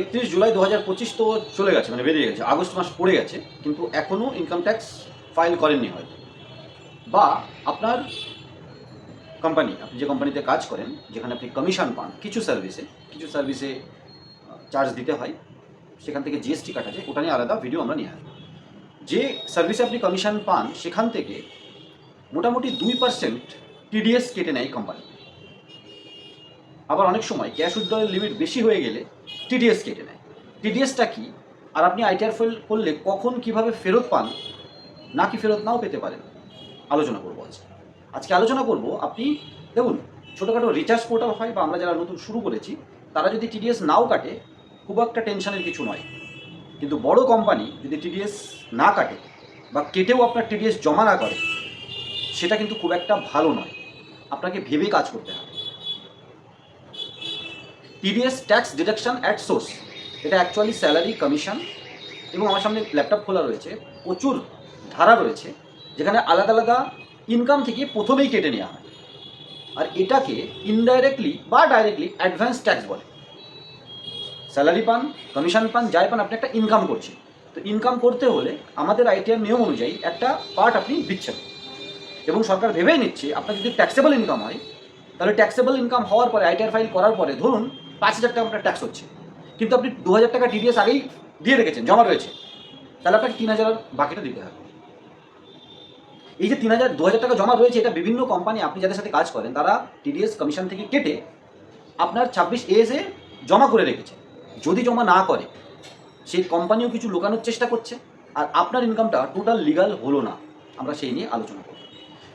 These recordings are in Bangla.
একত্রিশ জুলাই দু হাজার পঁচিশ তো চলে গেছে মানে বেরিয়ে গেছে। আগস্ট মাস পড়ে গেছে, কিন্তু এখনও ইনকাম ট্যাক্স ফাইল করেননি হয়তো। বা আপনার কোম্পানি আপনি যে কোম্পানিতে কাজ করেন, যেখানে আপনি কমিশন পান, কিছু সার্ভিসে কিছু সার্ভিসে চার্জ দিতে হয়, সেখান থেকে জিএসটি কাটা যায়, ওটা নিয়ে আলাদা ভিডিও আমরা নিয়ে আসব। যে সার্ভিসে আপনি কমিশন পান, সেখান থেকে মোটামুটি দুই পার্সেন্ট টিডিএস কেটে নেয় কোম্পানি আবার অনেক সময় ক্যাশ উইথড্রয়ের লিমিট বেশি হয়ে গেলে টিডিএস কেটে নেয়। টিডিএসটা কি? আর আপনি আইটিআর ফেল করলে কখন কীভাবে ফেরত পান? নাকি ফেরত নাও পেতে পারেন। আলোচনা করব আজকে। আজকে আলোচনা করব আপনি, দেখুন, ছোটোখাটো রিচার্জ পোর্টাল হয় বা আমরা যারা নতুন শুরু করেছি, তারা যদি টিডিএস নাও কাটে, খুব একটা টেনশনের কিছু নয়। কিন্তু বড় কোম্পানি যদি টিডিএস না কাটে বা কেটেও আপনার টিডিএস জমা না করে, সেটা কিন্তু খুব একটা ভালো নয়। আপনাকে ভেবে কাজ করতে হবে। TDS tax deduction at source এটা অ্যাকচুয়ালি স্যালারি কমিশন এবং আমার সামনে ল্যাপটপ খোলা রয়েছে, প্রচুর ধারা রয়েছে, যেখানে আলাদা আলাদা ইনকাম থেকে প্রথমেই কেটে নেওয়া হয়। আর এটাকে ইনডাইরেক্টলি বা ডাইরেক্টলি অ্যাডভান্স ট্যাক্স বলে। স্যালারি পান কমিশন পান, যাই পান, আপনি একটা ইনকাম করছেন। তো ইনকাম করতে হলে আমাদের আইটিআর নিয়ম অনুযায়ী একটা পার্ট আপনি দিচ্ছেন। এবং সরকার ভেবেই নিচ্ছে, আপনার যদি ট্যাক্সেবল ইনকাম হয়, তাহলে ট্যাক্সেবল ইনকাম হওয়ার পরে আইটিআর ফাইল করার পরে ধরুন পাঁচ হাজার টাকা আপনার ট্যাক্স হচ্ছে কিন্তু আপনি দু হাজার টাকা টিডিএস আগেই দিয়ে রেখেছেন, জমা রয়েছে। তাহলে আপনাকে তিন হাজার বাকিটা দিতে হবে। এই যে তিন হাজার, দু হাজার টাকা জমা রয়েছে, এটা বিভিন্ন কোম্পানি আপনি যাদের সাথে কাজ করেন, তারা টিডিএস কমিশন থেকে কেটে আপনার ছাব্বিশ এসে জমা করে রেখেছে। যদি জমা না করে, সেই কোম্পানিও কিছু লুকানোর চেষ্টা করছে, আর আপনার ইনকামটা টোটাল লিগাল হলো না। আমরা সেই নিয়ে আলোচনা করব।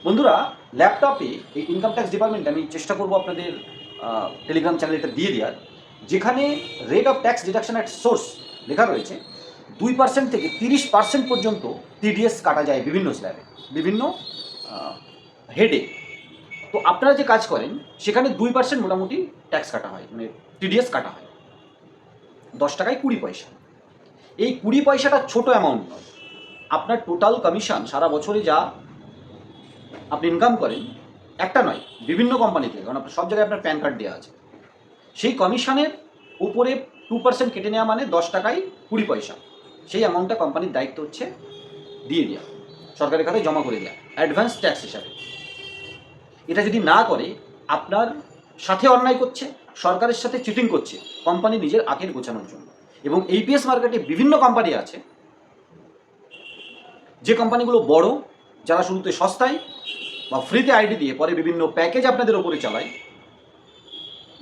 বন্ধুরা ল্যাপটপে এই ইনকাম ট্যাক্স ডিপার্টমেন্টে আমি চেষ্টা করব আপনাদের টেলিগ্রাম চ্যানেলে এটা দিয়ে দেওয়ার যেখানে rate of tax deduction at source লেখা রয়েছে, দুই পার্সেন্ট থেকে তিরিশ পার্সেন্ট পর্যন্ত টিডিএস কাটা যায় বিভিন্ন স্ল্যাবে বিভিন্ন হেডে তো আপনারা যে কাজ করেন, সেখানে দুই পার্সেন্ট মোটামুটি ট্যাক্স কাটা হয় মানে টিডিএস কাটা হয়। দশ টাকায় কুড়ি পয়সা। এই কুড়ি পয়সাটা ছোট অ্যামাউন্ট নয়। আপনার টোটাল কমিশন সারা বছরে যা আপনি ইনকাম করেন একটা নয়, বিভিন্ন কোম্পানিতে কারণ আপনার সব জায়গায় আপনার প্যান কার্ড দেওয়া আছে। সেই কমিশনের উপরে টু পার্সেন্ট কেটে নেওয়া মানে দশ টাকায় কুড়ি পয়সা। সেই অ্যামাউন্টটা কোম্পানির দায়িত্ব হচ্ছে দিয়ে দেওয়া সরকারের খাতায় জমা করে দেওয়া অ্যাডভান্স ট্যাক্স হিসাবে। এটা যদি না করে, আপনার সাথে অন্যায় করছে, সরকারের সাথে চিটিং করছে কোম্পানি নিজের আখের গোছানোর জন্য। এবং এইপিএস মার্কেটে বিভিন্ন কোম্পানি আছে, যে কোম্পানিগুলো বড়, যারা শুরুতে সস্তায় বা ফ্রিতে আইডি দিয়ে পরে বিভিন্ন প্যাকেজ আপনাদের ওপরে চালায়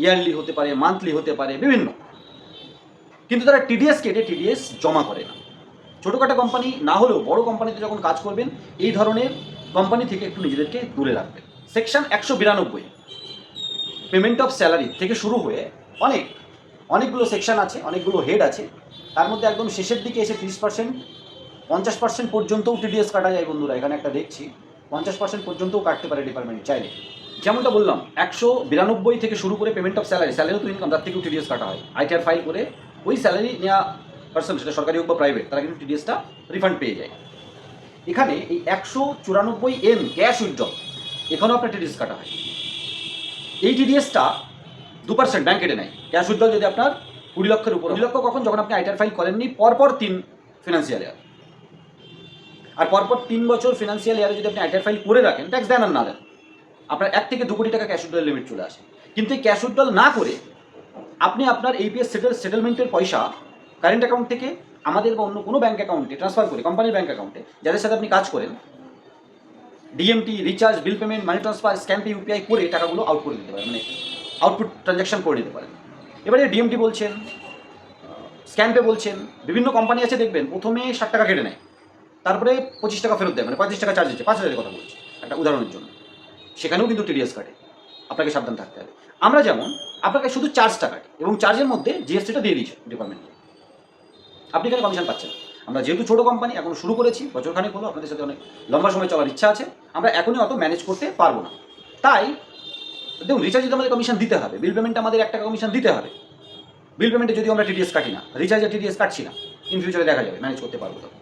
ইয়ারলি হতে পারে মান্থলি হতে পারে, বিভিন্ন। কিন্তু তারা টিডিএস কেটে টিডিএস জমা করে না। ছোটোখাটো কোম্পানি না হলেও বড় কোম্পানিতে যখন কাজ করবেন, এই ধরনের কোম্পানি থেকে একটু নিজেদেরকে দূরে রাখবেন। সেকশন একশো বিরানব্বই পেমেন্ট অফ স্যালারি থেকে শুরু হয়ে অনেক, অনেকগুলো সেকশন আছে, অনেকগুলো হেড আছে। তার মধ্যে একদম শেষের দিকে এসে তিরিশ পার্সেন্ট পঞ্চাশ পার্সেন্ট পর্যন্তও টিডিএস কাটা যায় বন্ধুরা, এখানে একটা দেখছি। পঞ্চাশ পার্সেন্ট পর্যন্তও কাটতে পারে ডিপার্টমেন্ট চাইলে। যেমনটা বললাম, একশো বিরানব্বই থেকে শুরু করে পেমেন্ট অফ স্যালারি স্যালারি তো ইনকাম তার থেকেও টিডিএস কাটা হয়। আইটিআর ফাইল করে ওই স্যালারি নেওয়া পার্সন সেটা সরকারি হোক বা প্রাইভেট তারা কিন্তু টিডিএসটা রিফান্ড পেয়ে যায়। এখানে এই একশো চুরানব্বই এম ক্যাশ উইথড্র এখানেও আপনার টিডিএস কাটা হয়। এই টিডিএসটা দু পার্সেন্ট ব্যাঙ্ক কেটে নেয়। ক্যাশ উইথড্র যদি আপনার কুড়ি লক্ষের উপর কুড়ি লক্ষ কখন? যখন আপনি আইটার ফাইল করেননি, পরপর তিন ফিনান্সিয়াল ইয়ার আর পরপর তিন বছর ফিনান্সিয়াল ইয়ারে যদি আপনি আইটার ফাইল করে রাখেন ট্যাক্স দেন আর না দেন, আপনার এক থেকে দু কোটি টাকা ক্যাশ উইথড্রল লিমিট চলে আসে। কিন্তু এই ক্যাশ উইথড্রল না করে আপনি আপনার এইপিএস সেটেল সেটেলমেন্টের পয়সা কারেন্ট অ্যাকাউন্ট থেকে আমাদের বা অন্য কোনো ব্যাঙ্ক অ্যাকাউন্টে ট্রান্সফার করে কোম্পানির ব্যাঙ্ক অ্যাকাউন্টে যাদের সাথে আপনি কাজ করেন DMT recharge bill payment money transfer scan pay UPI করে টাকাগুলো আউট করে দিতে পারেন মানে আউটপুট ট্রানজ্যাকশন করে দিতে পারেন। এবারে ডিএমটি বলছেন স্ক্যান পে বলছেন, বিভিন্ন কোম্পানি আছে দেখবেন, প্রথমে ষাট টাকা কেটে নেয়। তারপরে পঁচিশ টাকা ফেরত দেয় মানে পঁয়ত্রিশ টাকা চার্জ দিচ্ছে, পাঁচ হাজারের কথা বলছি, একটা উদাহরণের জন্য। সেখানেও কিন্তু টিডিএস কাটে, আপনাকে সাবধান থাকতে হবে। আমরা যেমন, আপনাকে শুধু চার্জটা কাটে, এবং চার্জের মধ্যে জিএসটিটা দিয়ে দিয়েছে ডিপার্টমেন্টে আপনি এখানে কমিশন পাচ্ছেন আমরা যেহেতু ছোটো কোম্পানি এখন শুরু করেছি, বছরখানেক হলো, আপনাদের সাথে অনেক লম্বা সময় চলার ইচ্ছা আছে, আমরা এখনই অত ম্যানেজ করতে পারব না। তাই, দেখুন রিচার্জ আমাদের কমিশন দিতে হবে বিল পেমেন্টে আমাদের এক টাকা কমিশন দিতে হবে। বিল পেমেন্টে যদি আমরা টিডিএস কাটি না রিচার্জে টিডিএস কাটছি না ইন ফিউচারে দেখা যাবে ম্যানেজ করতে পারব তখন।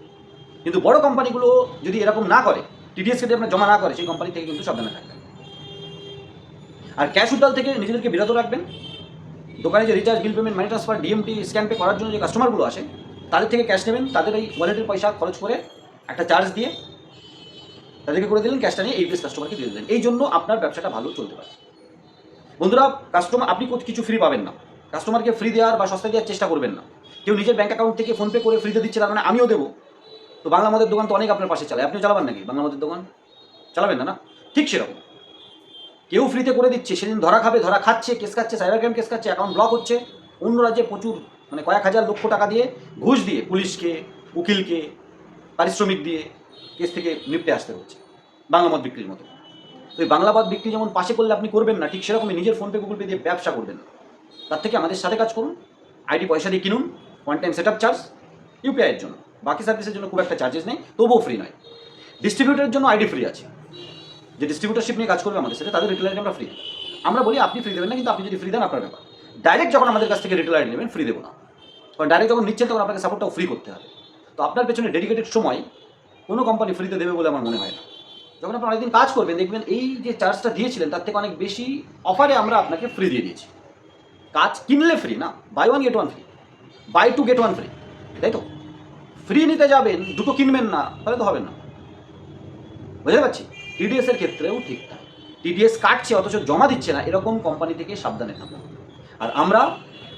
কিন্তু বড় কোম্পানিগুলো যদি এরকম না করে টিডিএস যদি আপনার জমা না করে, সেই কোম্পানি থেকে কিন্তু সাবধানে থাকবেন। আর ক্যাশ উড্ডাল থেকে নিজেদেরকে বিরত রাখবেন। দোকানে যে recharge bill payment money transfer DMT scan pay করার জন্য যে কাস্টমারগুলো আসে, তাদের থেকে ক্যাশ নেবেন, তাদের এই ওয়ালেটের পয়সা খরচ করে একটা চার্জ দিয়ে তাদেরকে করে দিলেন ক্যাশটা নিয়ে এইপিএস কাস্টমারকে দিয়ে দিলেন। এই জন্য আপনার ব্যবসাটা ভালো চলতে পারে। বন্ধুরা কাস্টমার আপনি কিছু ফ্রি পাবেন না। কাস্টমারকে ফ্রি দেওয়ার বা সস্তা দেওয়ার চেষ্টা করবেন না। কেউ নিজের ব্যাঙ্ক অ্যাকাউন্ট থেকে ফোনপে করে ফ্রিতে দিচ্ছে, তার মানে আমিও দেবো। তো বাংলা মদের দোকান তো অনেক আপনার পাশে চালায়। আপনিও চালাবেন নাকি বাংলা মদের দোকান? চালাবেন না না? ঠিক সেরকম। কেউ ফ্রিতে করে দিচ্ছে, সেদিন ধরা খাবে, ধরা খাচ্ছে কেস খাচ্ছে সাইবার ক্রাইম কেস খাচ্ছে অ্যাকাউন্ট ব্লক হচ্ছে। অন্য রাজ্যে প্রচুর মানে কয়েক হাজার, লক্ষ টাকা দিয়ে ঘুষ দিয়ে পুলিশকে, উকিলকে, পারিশ্রমিক দিয়ে কেস থেকে নিপটে আসতে হচ্ছে, বাংলা মদ বিক্রির মতো। তো এই বাংলা মদ বিক্রি যেমন পাশে করলে আপনি করবেন না, ঠিক সেরকমই নিজের ফোনপে গুগল পে দিয়ে ব্যবসা করবেন না। তার থেকে আমাদের সাথে কাজ করুন আইডি পয়সা দিয়ে কিনুন one time set up charge ইউপিআইয়ের জন্য। বাকি সার্ভিসের জন্য খুব একটা চার্জেস নেই, তবুও ফ্রি নয়। ডিস্ট্রিবিউটারের জন্য আইডি ফ্রি আছে। যে ডিস্ট্রিবিউটারশিপ নিয়ে কাজ করবে আমাদের সাথে তাদের রিটেল আইডি আমরা ফ্রি আমরা বলি, আপনি ফ্রি দেবেন না, কিন্তু আপনি যদি ফ্রি দেন, আপনার ব্যাপার। ডাইরেক্ট যখন আমাদের কাছ থেকে রিটেল আইডি নেবেন ফ্রি দেবো না। কারণ ডাইরেক্ট যখন নিচ্ছেন, তখন আপনাকে সাপোর্টটাও ফ্রি করতে হবে। তো আপনার পেছনে ডেডিকেটেড সময় কোনো কোম্পানি ফ্রিতে দেবে বলে আমার মনে হয় না। যখন আপনি অনেকদিন কাজ করবেন, দেখবেন এই যে চার্জটা দিয়েছিলেন, তার থেকে অনেক বেশি অফারে আমরা আপনাকে ফ্রি দিয়ে দিয়েছি। কাজ কিনলে ফ্রি না buy one get one free buy two get one free তাই তো? ফ্রি নিতে যাবেন, দুটো কিনবেন না, তাহলে তো হবে না। বুঝতে পারছি? টিডিএস এর ক্ষেত্রেও ঠিক তাই। টিডিএস কাটছে, অথচ জমা দিচ্ছে না, এরকম কোম্পানি থেকে সাবধানে থাকুন। আর আমরা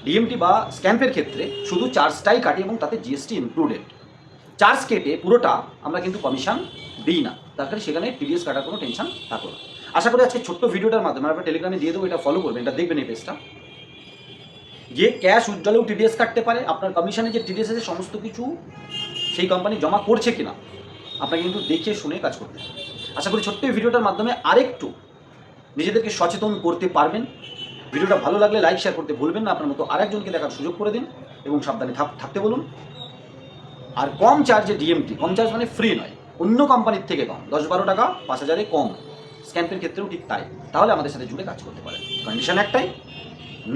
ডিএমটি বা স্ক্যাম্পের ক্ষেত্রে শুধু চার্জটাই কাটি এবং তাতে জিএসটি ইনক্লুডেড চার্জ কেটে পুরোটা আমরা কিন্তু কমিশন দিই না। তার কারণে সেখানে টিডিএস কাটার কোনো টেনশন থাকল না। আশা করি আজকে ছোট্ট ভিডিওটার মাধ্যমে আপনার টেলিগ্রামে দিয়ে দেবো, এটা ফলো করবেন, এটা দেখবেন এই পেজটা যে ক্যাশ উজ্জ্বলেও টিডিএস কাটতে পারে, আপনার কমিশনে যে টিডিএস আছে সমস্ত কিছু সেই কোম্পানি জমা করছে কিনা, আপনাকে কিন্তু দেখে শুনে কাজ করতে আশা করি ছোট্ট এই ভিডিওটার মাধ্যমে আরেকটু নিজেদেরকে সচেতন করতে পারবেন। ভিডিওটা ভালো লাগলে লাইক শেয়ার করতে ভুলবেন না, আপনার মতো আরেকজনকে দেখার সুযোগ করে দিন এবং সাবধানে থাকতে বলুন। আর কম চার্জে ডিএমটি কম চার্জ মানে ফ্রি নয়, অন্য কোম্পানির থেকে কম, দশ বারো টাকা, পাঁচ হাজারে কম। স্ক্যাম্পের ক্ষেত্রেও ঠিক তাই। তাহলে আমাদের সাথে জুড়ে কাজ করতে পারেন। কন্ডিশন একটাই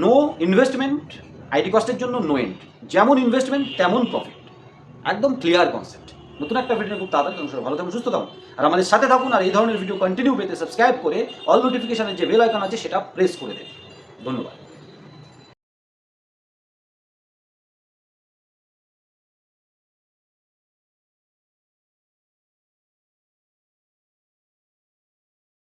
নো ইনভেস্টমেন্ট আইডি কস্টের জন্য নো এন্ড যেমন ইনভেস্টমেন্ট তেমন প্রফিট একদম ক্লিয়ার কনসেপ্ট নতুন একটা ভিডিও খুব তাড়াতাড়ি ভালো থাকুন সুস্থ থাকুন আর আমাদের সাথে থাকুন আর এই ধরনের ভিডিও কন্টিনিউ পেতে সাবস্ক্রাইব করে অল নোটিফিকেশনের যে বেল আইকন আছে, সেটা প্রেস করে দেবে। ধন্যবাদ।